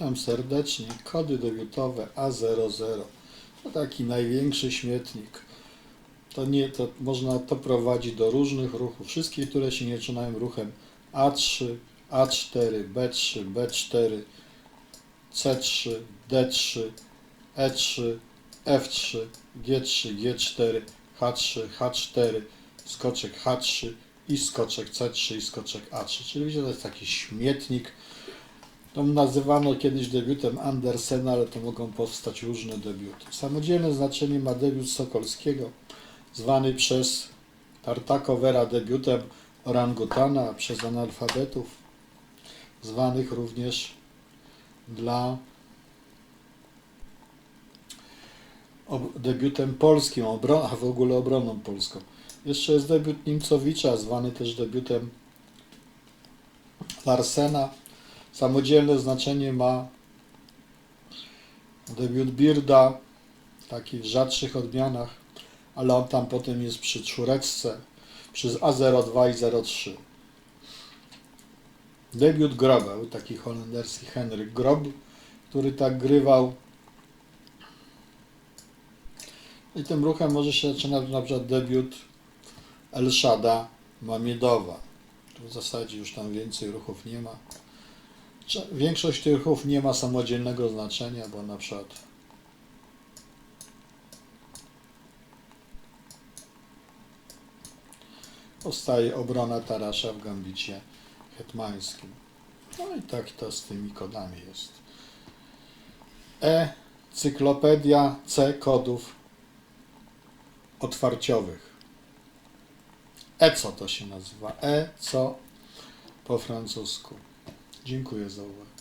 Witam serdecznie. Kody debiutowe A00. To taki największy śmietnik. To nie, to można to prowadzić do różnych ruchów. Wszystkie, które się nie zaczynają ruchem A3, A4, B3, B4, C3, D3, E3, F3, G3, G4, H3, H4, skoczek H3 i skoczek C3 i skoczek A3. Czyli widzicie, to jest taki śmietnik. To nazywano kiedyś debiutem Andersena, ale to mogą powstać różne debiuty. Samodzielne znaczenie ma debiut Sokolskiego, zwany przez Tartakowera debiutem orangutana, przez analfabetów, zwanych również dla debiutem polskim, a w ogóle obroną polską. Jeszcze jest debiut Nimcowicza, zwany też debiutem Larsena. Samodzielne znaczenie ma debiut Birda, taki w rzadszych odmianach, ale on tam potem jest przy czwóreczce, przez A02 i 03. Debiut Groba, był taki holenderski Henryk Grob, który tak grywał. I tym ruchem może się zaczynać na przykład debiut Elszada Mamiedowa. W zasadzie już tam więcej ruchów nie ma. Większość tych ruchów nie ma samodzielnego znaczenia, bo na przykład powstaje obrona Tarasza w gambicie hetmańskim. No i tak to z tymi kodami jest. E. Cyklopedia C kodów otwarciowych. ECO to się nazywa. E co po francusku. Dziękuję za uwagę.